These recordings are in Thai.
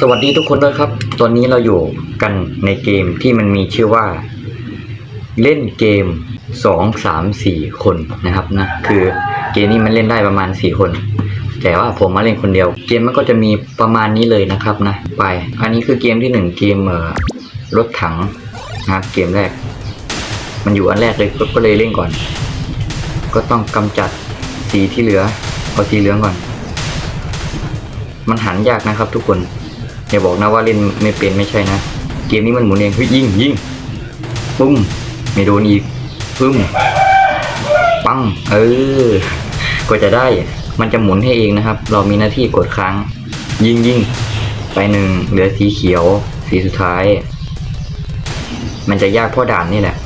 สวัสดีทุกคนด้วยครับ ตอนนี้เราอยู่กันในเกมที่มันมีชื่อว่า เล่นเกมสองสามสี่คนนะครับนะคือเกมนี้มันเล่นได้ประมาณสี่คน แต่ว่าผมมาเล่นคนเดียว เกมมันก็จะมีประมาณนี้เลยนะครับนะ ไป อันนี้คือเกมที่หนึ่งเกมเอ่อรถถังนะครับเกมแรก มันอยู่อันแรกเลยก็ก็เลยเล่นก่อน ก็ต้องกำจัดสีที่เหลือเอาสีเหลืองก่อน มันหันยากนะครับทุกคน อย่าบอกนะว่าเล่นไม่เป็นไม่ใช่นะ เกมนี้มันหมุนเองเฮ้ยยิงยิงปุ้มไม่โดนอีกปึ้มปังเออก็จะได้มันจะหมุนให้เองนะครับ เรามีหน้าที่กดค้าง ยิงยิงไปหนึ่งเหลือสีเขียว สีสุดท้าย มันจะยากเพราะด่านนี่แหละ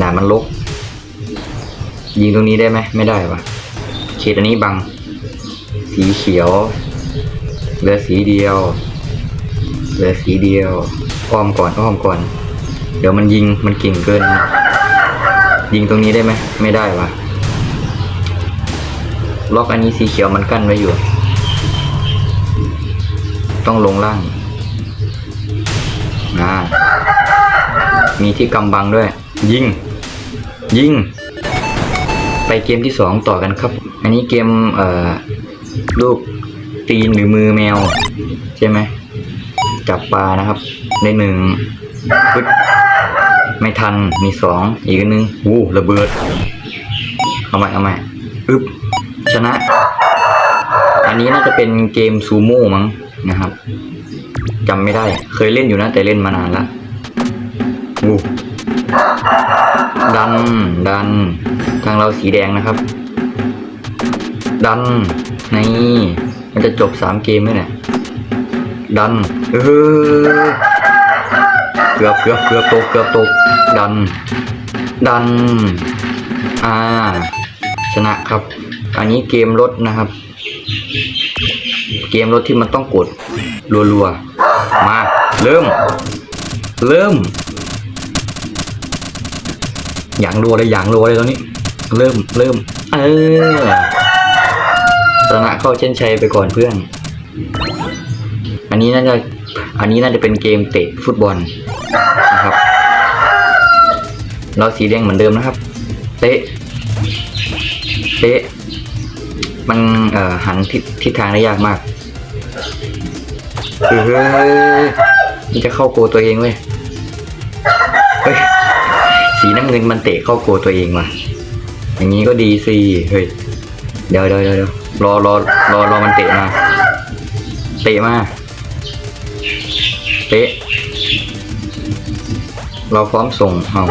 ด่านมันลก ยิงตรงนี้ได้ไหมไม่ได้ปะเขตอันนี้บัง สีเขียว เหลือสีเดียว เหลือสีเดียวอ้อมก่อนอ้อมก่อน เดี๋ยวมันยิงมันเก่งเกิน ยิงตรงนี้ได้ไหมไม่ได้วะล็อกอันนี้สีเขียวมันกั้นไว้อยู่ ต้องลงล่างอ่ามีที่กำบังด้วย ยิง ยิง ไปเกมที่สองต่อกันครับ อันนี้เกม เอ่อรูป ตีนหรือมือแมว ใช่ไหมจับปลานะครับในหนึ่งปึ๊ดไม่ทันมีสองอีกนหนึงวู้ระเบิด เอาใหม่เอาใหม่อึ๊บชนะ อันนี้น่าจะเป็นเกมซูโม่มั้งนะครับจำไม่ได้เคยเล่นอยู่นะแต่เล่นมานานละวู้ดัน ดัน ทางเราสีแดงนะครับ ดัน นี่ มันจะจบสามเกมไหมเนี่ยดันเออเกือบเกือบเกือบตกเกือบตกดัน ดัน อ่า ชนะครับ อันนี้เกมรถนะครับ เกมรถที่มันต้องกดรัวๆ มา เริ่ม เริ่ม อย่างรัวเลยอย่างรัวเลยตอนนี้ เริ่มเริ่ม เออ ชนะเข้าเช่นชัยไปก่อนเพื่อน อันนี้น่าจะ อันนี้น่าจะเป็นเกมเตะฟุตบอลนะครับ เราสีแดงเหมือนเดิมนะครับ เตะ เตะ มันหันทิศทิศทางได้ยากมากเฮ้ยมันจะเข้าโกตัวเองเว้ยเฮ้ยสีน้ำเงินมันเตะเข้าโกตัวเองว่ะอย่างนี้ก็ดีสิ เฮ้ย เดี๋ยวเดี๋ยวเดี๋ยว รอรอรอรอมันเตะมา เตะมา เตะ เราพร้อมส่งเอา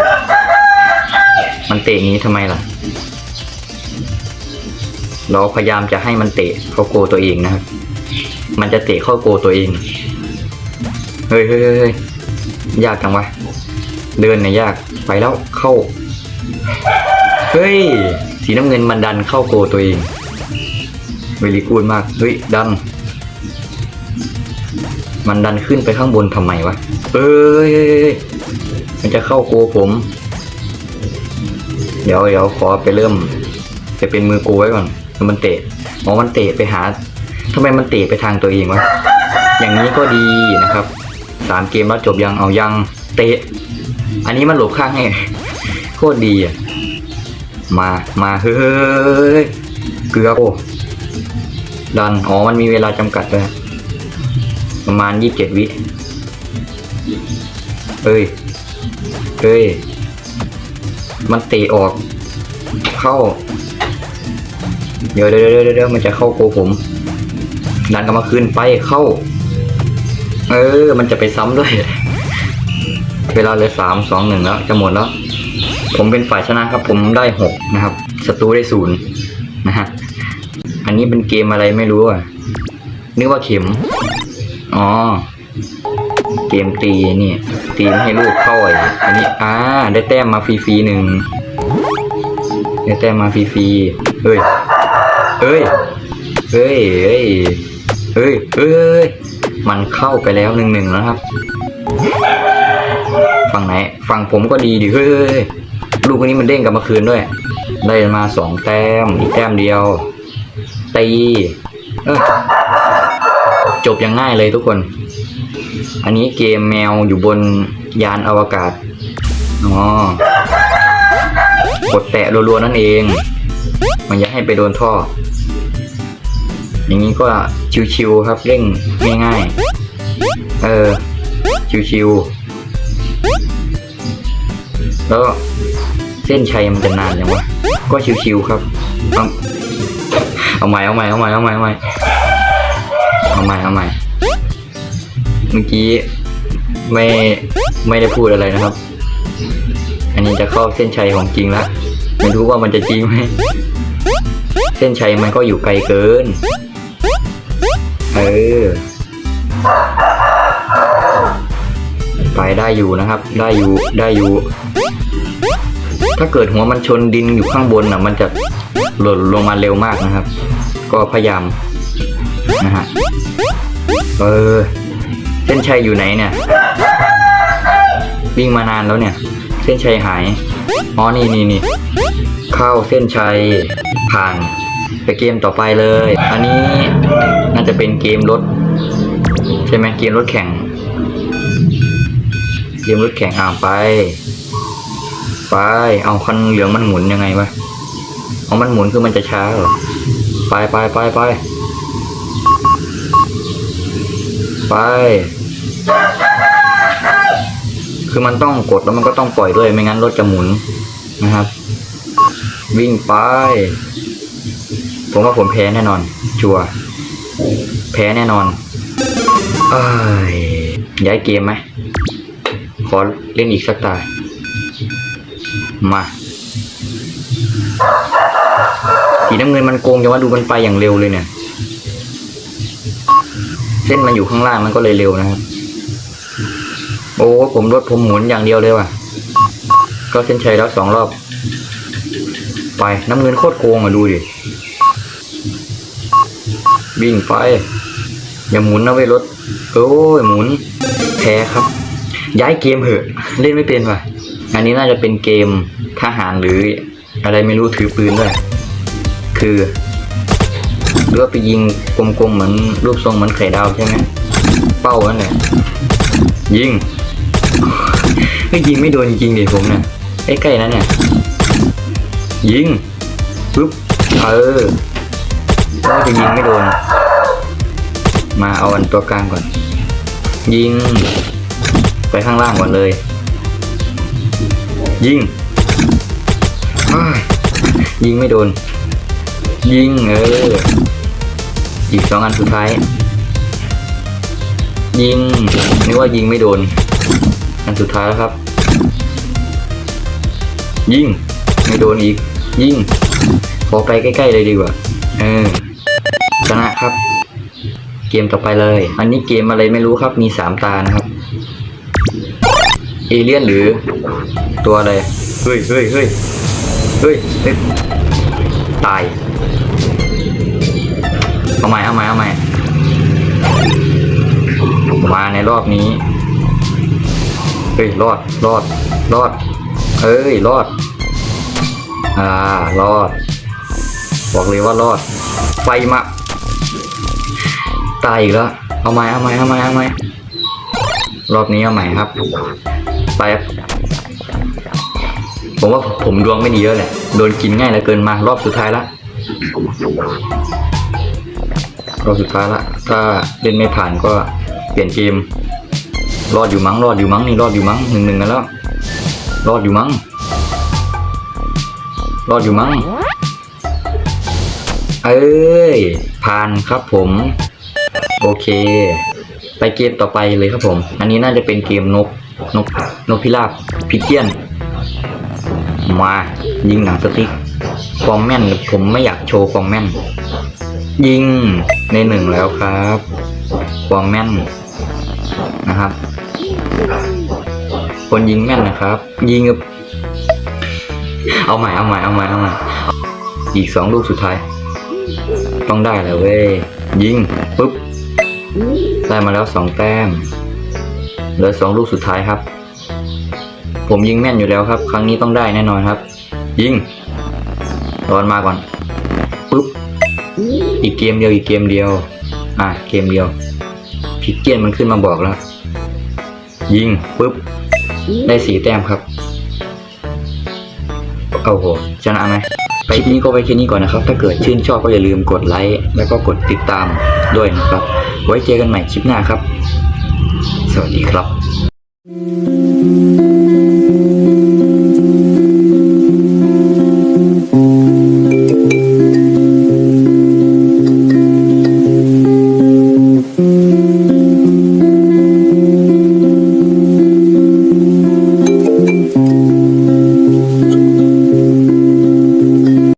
มันเตะนี้ทำไมล่ะ เราพยายามจะให้มันเตะเข้าโกตัวเองนะครับ มันจะเตะเข้าโกตัวเอง เฮ้ยเฮ้ยเฮ้ยยยากจังวะ เดินเนี่ยยาก ไปแล้วเข้า เฮ้ย สีน้ำเงินมันดันเข้าโกตัวเอง เวลีกูดมาก เฮ้ย ดัน มันดันขึ้นไปข้างบนทำไมวะเอ้ยเอ้ยเอ้ย มันจะเข้าโกผม เดี๋ยวเดี๋ยวขอไปเริ่ม จะเป็นมือโกไว้ก่อน มันเตะอ๋อมันเตะไปหาทำไมมันเตะไปทางตัวเองวะ อย่างนี้ก็ดีนะครับ สามเกมแล้วจบยัง เอายัง เตะ อันนี้มันหลบข้างให้โคตรดีอะ มา มา เฮ้ย เกือบโอ้ ดัน อ๋อ มันมีเวลาจำกัดด้วย ประมาณยี่สิบเจ็ดวิเฮ้ยเฮ้ย มันเตะออก เข้า เดี๋ยวเดี๋ยวเดี๋ยวเดี๋ยวมันจะเข้าโกผม ดันกลับมาคืนไปเข้า เออ มันจะไปซ้ำด้วย เวลาเหลือสามสองหนึ่งแล้ว จะหมดแล้ว ผมเป็นฝ่ายชนะครับ ผมได้หกนะครับศัตรูได้ศูนย์นะฮะ อันนี้เป็นเกมอะไรไม่รู้อะ นึกว่าเข็ม อ๋อ เกมตีนี่ ตีให้ลูกเข้าไอ้อันนี้ อ่า ได้แต้มมาฟรีๆหนึ่ง ได้แต้มมาฟรีๆเฮ้ย เฮ้ย เฮ้ย เฮ้ย เฮ้ย เฮ้ย มันเข้าไปแล้วหนึ่งหนึ่งแล้วครับฝั่งไหนฝั่งผมก็ดีดิเฮ้ยลูกคนนี้มันเด้งกลับมาคืนด้วย ได้มาสองแต้มอีกแต้มเดียว ตีจบอย่างง่ายเลยทุกคน อันนี้เกมแมวอยู่บนยานอวกาศอ๋อกดแตะรัวๆนั่นเอง มันอยาให้ไปโดนท่อ อย่างนี้ก็ชิวๆครับเร่งง่ายๆ เออ ชิวๆ แล้วเส้นชัยมันจะนานยังวะ ก็ชิวๆครับ เอาใหม่เอาใหม่เอาใหม่เอาใหม่เอาใหม่เอาใหม่เอาใหม่เมื่อกี้ไม่ไม่ได้พูดอะไรนะครับ อันนี้จะเข้าเส้นชัยของจริงละไม่รู้ว่ามันจะจริงไหมเส้นชัยมันก็อยู่ไกลเกิน เออ ไปได้อยู่นะครับ ได้อยู่ ได้อยู่ ถ้าเกิดหัวมันชนดินอยู่ข้างบนน่ะ มันจะหล่นลงมาเร็วมากนะครับ ก็พยายามนะฮะเออเส้นชัยอยู่ไหนเนี่ย วิ่งมานานแล้วเนี่ย เส้นชัยหายอ๋อนี่นี่นี่เข้าเส้นชัยผ่านไปเกมต่อไปเลย อันนี้น่าจะเป็นเกมรถใช่ไหมเกมรถแข่ง เกมรถแข่งอ่าไป ไป เอาคันเหลืองมันหมุนยังไงวะเอามันหมุนคือมันจะช้าเหรอ ไปไปไปไปไป คือมันต้องกดแล้วมันก็ต้องปล่อยด้วยไม่งั้นรถจะหมุนนะครับ วิ่งไป ผมว่าผมแพ้แน่นอน ชัวร์แพ้แน่นอนเอ้ยย้ายเกมไหมขอเล่นอีกสักตามา สีน้ำเงินมันโกงจังว่าดูมันไปอย่างเร็วเลยเนี่ย เส้นมันอยู่ข้างล่างมันก็เลยเร็วนะครับ โอ้ผมรถผมหมุนอย่างเดียวเลยว่ะ ก็เส้นชัยแล้วสองรอบ ไปน้ำเงินโคตรโกงอะดูดิวิ่งไป อย่าหมุนนะเว้ยรถ โอ้ยหมุนแพ้ครับ ย้ายเกมเหอะ เล่นไม่เป็นว่ะ อันนี้น่าจะเป็นเกมทหารหรืออะไรไม่รู้ถือปืนด้วย คือหรือว่าไปยิงกลมๆเหมือนรูปทรงเหมือนไข่ดาวใช่ไหมเป้านั่นแหละยิงไม่ยิงไม่โดนจริงๆดิผมเนี่ยใกล้ๆนั้นเนี่ยยิงปุ๊บเออก็จะยิงไม่โดน มาเอาอันตัวกลางก่อน ยิง ไปข้างล่างก่อนเลย ยิงยิงไม่โดน ยิงเอออีกสองอันสุดท้าย ยิงนึกว่ายิงไม่โดน อันสุดท้ายแล้วครับ ยิงไม่โดนอีก ยิงขอไปใกล้ๆเลยดีกว่าเออชนะครับ เกมต่อไปเลย อันนี้เกมอะไรไม่รู้ครับ มีสามตานะครับเอเลี่ยนหรือ ตัวอะไร เฮ้ยเฮ้ยเฮ้ยเฮ้ยเฮ้ย ตายเอาใหม่เอาใหม่เอาใหม่มาในรอบนี้เฮ้ยรอดรอดรอด เอ้ยรอด อ่ารอด บอกเลยว่ารอด ไฟมาตายอีกแล้วเอาใหม่เอาใหม่เอาใหม่เอาใหม่รอบนี้เอาใหม่ครับไป ผมว่าผมดวงไม่ดีเยอะแหละโดนกินง่ายเหลือเกินมารอบสุดท้ายละรอบสุดท้ายละถ้าเล่นไม่ผ่านก็เปลี่ยนเกม รอดอยู่มั้งรอดอยู่มั้งนี่รอดอยู่มั้งหนึ่งหนึ่งกันแล้ว รอดอยู่มั้งรอดอยู่มั้งเอ้ยผ่านครับผม โอเค ไปเกมต่อไปเลยครับผม อันนี้น่าจะเป็นเกมนกนกนกพิราบพิเกียน มายิงหนังสติ๊กความแม่นผมไม่อยากโชว์ความแม่น ยิงในหนึ่งแล้วครับความแม่นนะครับ คนยิงแม่นนะครับ ยิงเอาใหม่เอาใหม่เอาใหม่เอาใหม่อีกสองลูกสุดท้าย ต้องได้แล้วเว้ยยิงปุ๊บได้มาแล้วสองแต้มเหลือสองลูกสุดท้ายครับ ผมยิงแม่นอยู่แล้วครับ ครั้งนี้ต้องได้แน่นอนครับ ยิงรอนมาก่อนปุ๊บอีกเกมเดียวอีกเกมเดียว อะเกมเดียวพิกเกียนมันขึ้นมาบอกแล้ว ยิงปุ๊บได้สีแต้มครับโอ้โหชนะไหมไปคลิปนี้ก็ไปแค่นี้ก่อนนะครับ ถ้าเกิดชื่นชอบก็อย่าลืมกดไลค์แล้วก็กดติดตามด้วยนะครับ ไว้เจอกันใหม่คลิปหน้าครับ สวัสดีครับ Thank